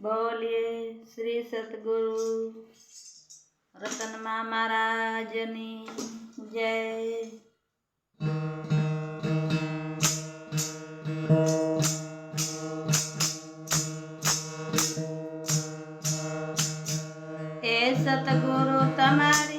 બોલીએ શ્રી સતગુરુ રતનમાં મહારાજની જય. એ સતગુરુ તમારી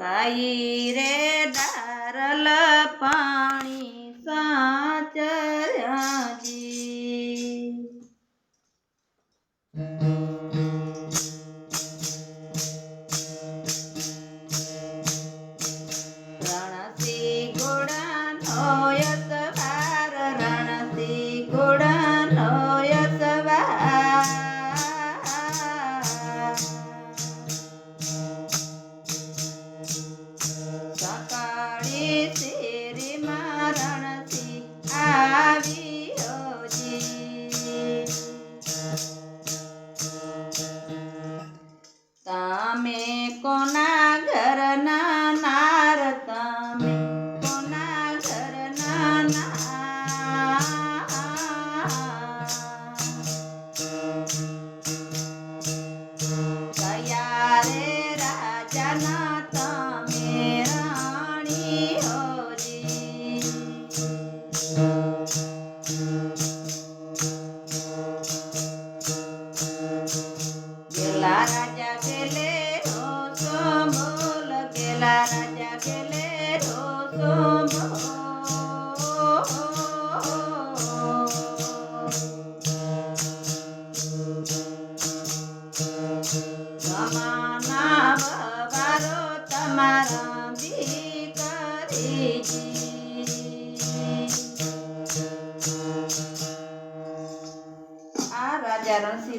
sair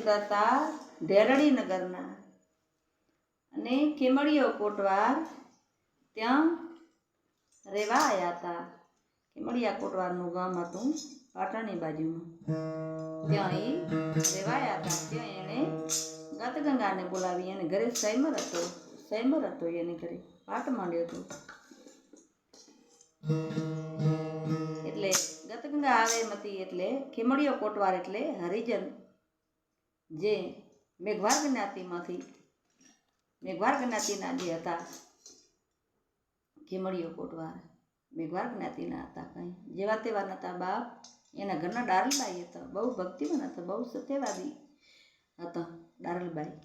હતા ઢેરડી નગરના અને ખેમડીઓ કોટવાર ત્યાં રહેવા આવ્યા હતા. ખેમડિયા કોટવારનું ગામ હતું પાટણની બાજુમાં ત્યાં એ રહેવાયા હતા. ત્યાં એણે ગતગંગાને બોલાવી એને ઘરે સૈમર હતો. સૈમર હતો એને ઘરે. પાટ માંડ્યો હતો. એટલે ગતગંગા આવે મતી એટલે ખેમડીઓ કોટવાર એટલે હરિજન જે મેઘવાર જ્ઞાતિમાંથી મેઘવાર જ્ઞાતિના જે હતા ખેમડીઓ કોટવાર મેઘવાર જ્ઞાતિના હતા કંઈ. જેવા તેવા નતા બાપ. એના ઘરના ડારલબાઈ હતા. બહુ ભક્તિવાન હતા, બહુ સત્યવાદી હતા ડારલબાઈ.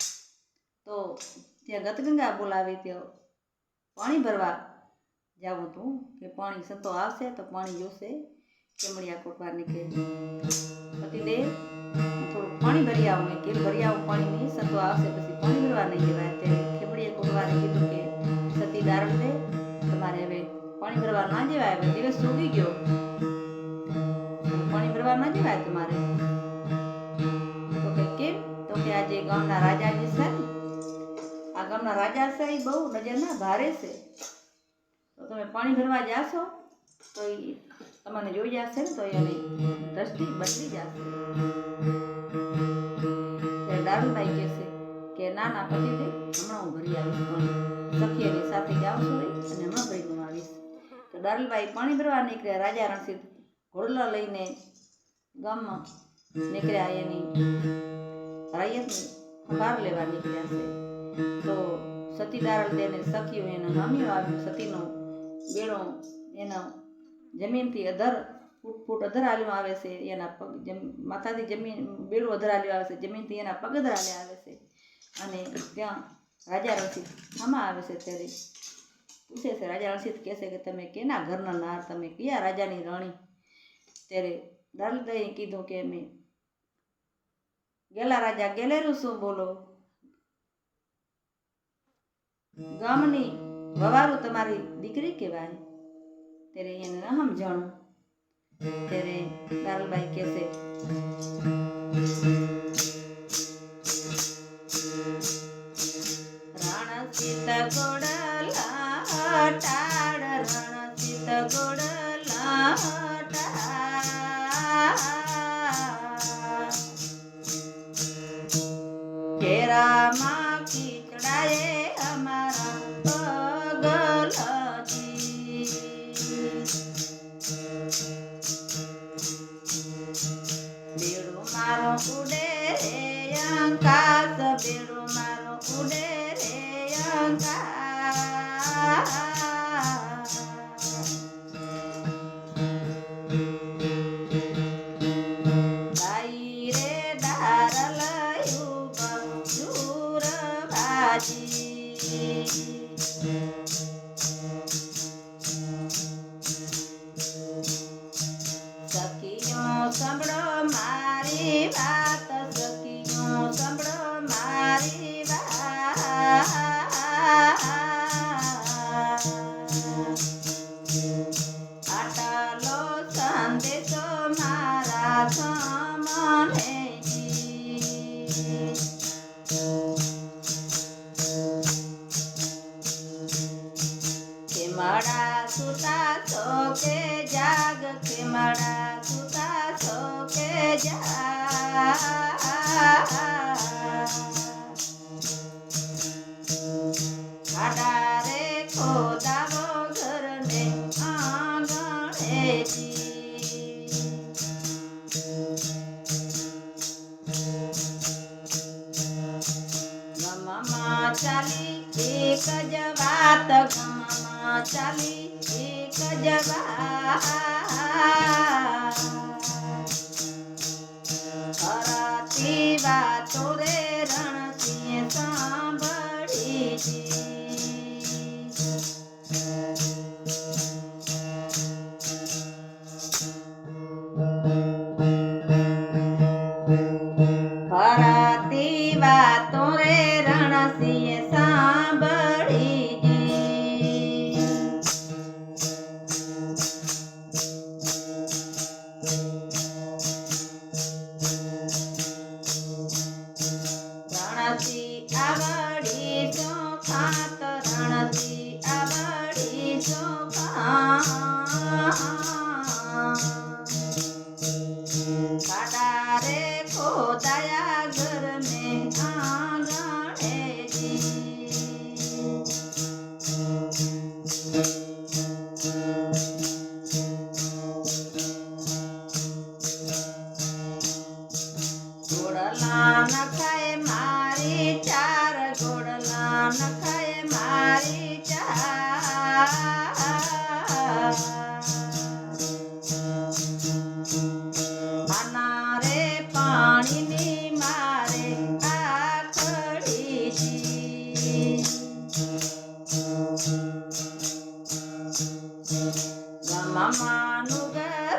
તો ત્યાં ગતગંગા બોલાવી ત્યાં પાણી ભરવા જાવું હતું કે પાણી સંતો આવશે તો પાણી જોશે. કેમડિયા કોટવારની કે પતિદેવ પાણી ભરી આવું મેં કે ભરી આવું પાણી નહીં સતો આવશે પછી પાણી ભરવા નહીં જવાય ત્યારે ખેમડીયા કોટવારે કીધું કે, સતી દારણ દે પાણી ભરવા ના જવાય હવે દિવસ ઉગી ગયો. પાણી ભરવા ના જવાય તમારે. તો કે કેમ? તો કે આજે ગામના રાજા જે છે ને, આ ગામના રાજા છે એ બહુ નજરના ભારે છે. તો તમે પાણી ભરવા જાશો, તો એ તમને જોઈ જશે ને તો એની દ્રષ્ટિ બદલી જશે. દારૂબાઈ કહેશે કે, ના ના પતિદેવ હમણાં હું ભરી આવીશ પણ સખીઓની સાથે જાઉં છું અને હમણાં ભરીને આવીશ. તો દારૂભાઈ પાણી ભરવા નીકળ્યા. રાજા રણસિદ્ધ ઘોડલા લઈને ગામમાં નીકળ્યા એની રાયતની સંભાળ લેવા નીકળ્યા છે. તો સતી દારલ તેને સખીઓ એને હામીઓ આવ્યું સતીનો બેડો એનો જમીનથી અધર, ફૂટ ફૂટ અધર હાલ્યો આવે છે, એના પગ જમ, માથાથી જમીન બેડું અધર હાલ્યો આવે છે, જમીનથી એના પગ અધર હાલ્યા આવે છે. અને ત્યાં રાજા રણસિદ્ધ આમાં આવે છે ત્યારે પૂછે છે, રાજા રસિદ કહે છે કે તમે કેના ઘરના નાર? તમે કયા રાજાની રાણી? ત્યારે દાલદાઈએ કીધું કે મેં ગેલા રાજા ગેલેરું શું બોલો. ગામની વવારું તમારી દીકરી કહેવાય. ત્યારે એને ન સમજાણું. ત્યારે દાલબાઈ કહેશે ah, ah, ah, ah.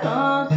ગમમાનું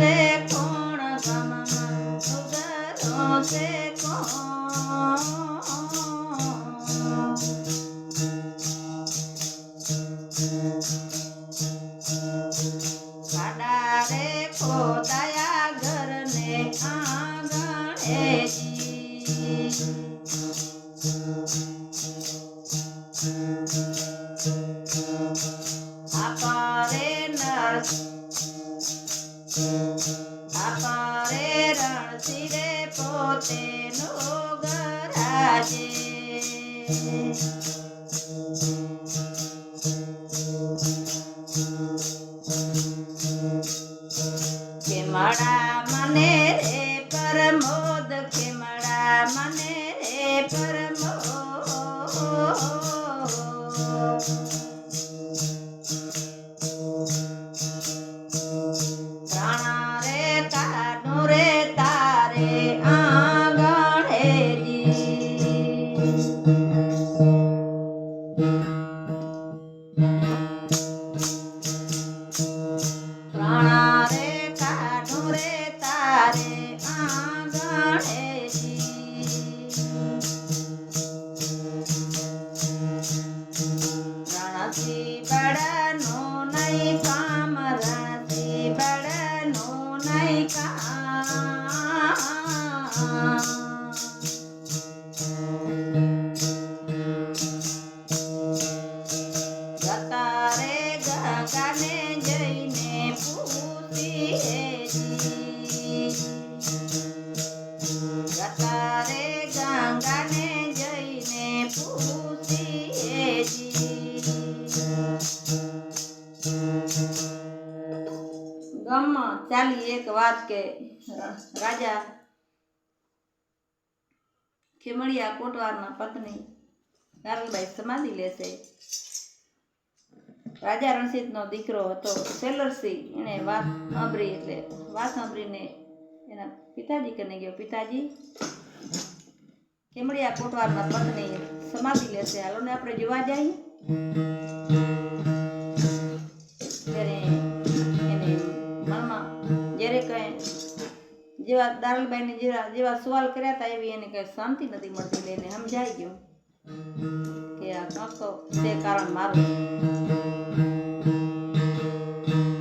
ખેમડા મને રે પરમોદ ખેમડા મને રે પરમોદ. બળનું ખેમડિયા કોટવારના પત્ની નારલબાઈ સમાધિ લેશે. રાજા રણજીતનો દીકરો હતો સેલરસિંહ એણે વાત સાંભળી એટલે, વાત સાંભળીને એના પિતાજી કને ગયો, પિતાજી કેમળિયા કોટવારના પત્ની સમાધિ લેશે. હાલો ને આપણે જોવા જઈએ. જેવા દારલબાઈને જેવા જેવા સવાલ કર્યા હતા એવી એને કંઈ શાંતિ નથી મળતી એને સમજાઈ ગયું કે આ કંઈક તો કારણ મારું.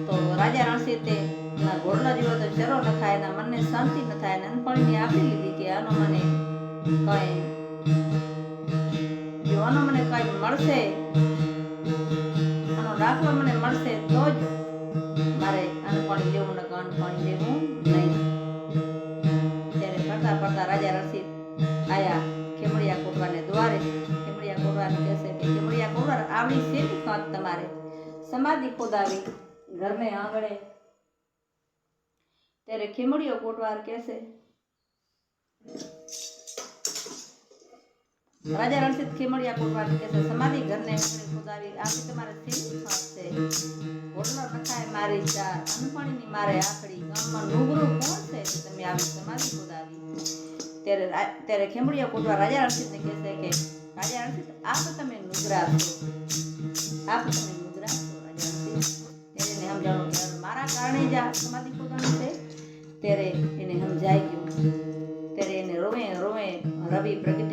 તો રાજા રણસિંહ તે ઘોડલા જેવો તો ચરો ન થાય, એના મનને શાંતિ ન થાય, અને અનપણીને આપી લીધી કે આનો મને કઈ જો આનો મને કઈ મળશે, આનો દાખલો મને મળશે તો જ મારે અનપણી લેવું ને અનપણી લેવું. આવડી તમારે. સમાધિ ખોદાવી ઘરને આંગણે. ત્યારે ખીમડીઓ કોટવાર કહેશે, રાજા રણજીત ખીમડિયા કોટવાર કહેશે, સમાધિ ઘરને ખોદાવી. આથી તમારે કાંત છે ઘોડલો નખાય મારી ચાર અનપણીની મારે આખડી. ગામમાં નુગરું કોણ છે તમે આવી સમાધિ ખોદાવી? ત્યારે ત્યારે ખેમડિયા કોટવા રાજા રણજીતને કહેશે કે રાજા રણજીત આપ તમે નુગરા છો આપ તમે નુગરા છો રણજીત ત્યારે એને સમજાણું કે મારા કારણે જ આ સમાધિ ખોદાણી છે ત્યારે એને સમજાઈ ગયું ત્યારે એને રોવે રોવે રવિ પ્રગટી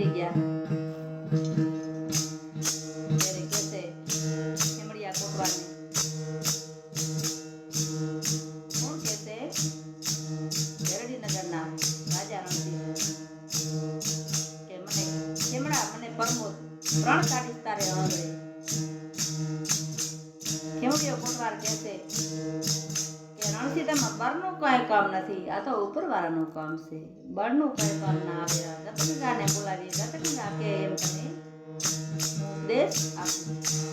ઉપરવાળાનું કામ છે બળનું કાંઈ કામ ના આવે આ ગતગંગાને બોલાવી ગતગંગા કે એમ હું ઉપદેશ આપું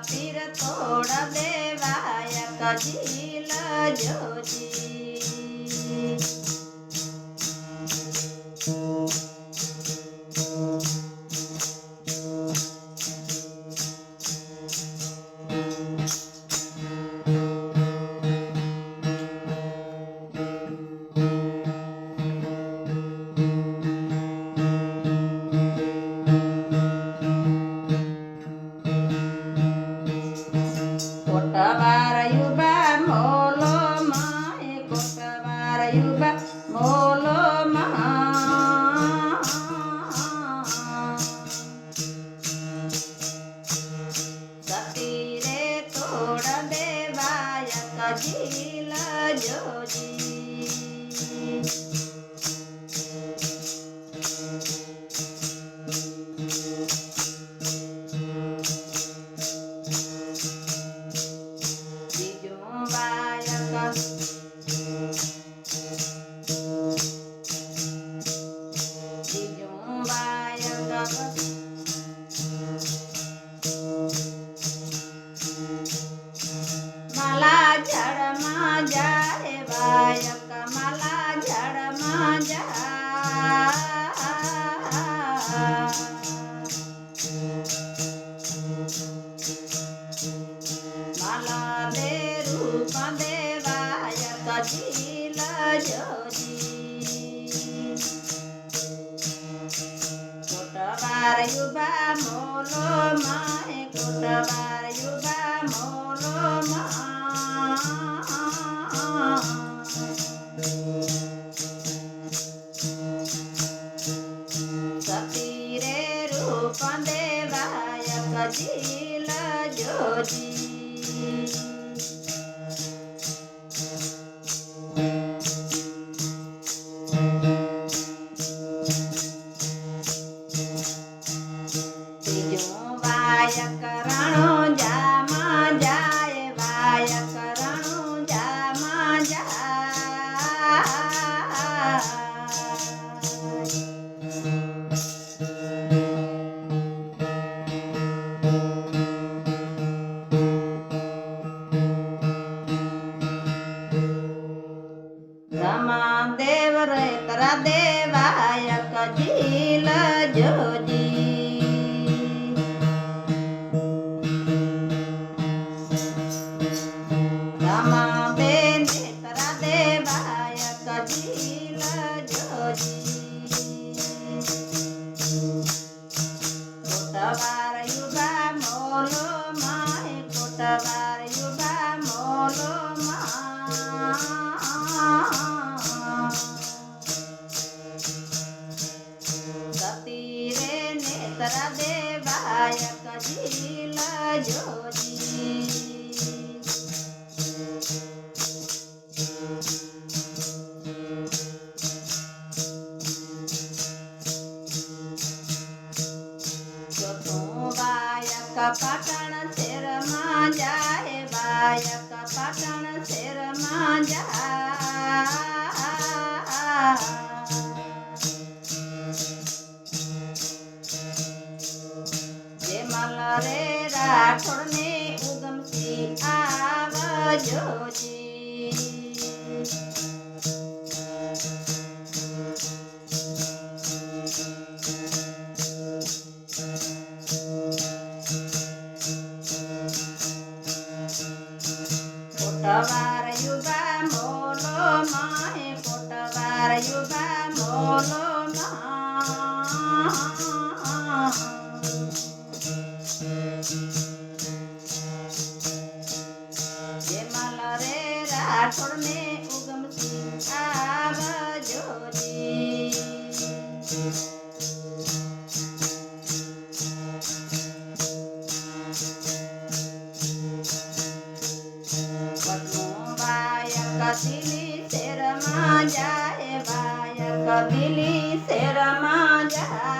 કથીર તોડ દેવાય કચીલ જોજી. Ila Joji. લાલે રૂપ દેવાય કજી લજોજી કોટવાર યુવા મોલો માય કોટવાર યુવા મોલો 的记 કબીલી શેરમાં જાય બાય કબીલી શેરમાં જાય.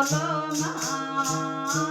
મોલો આબુના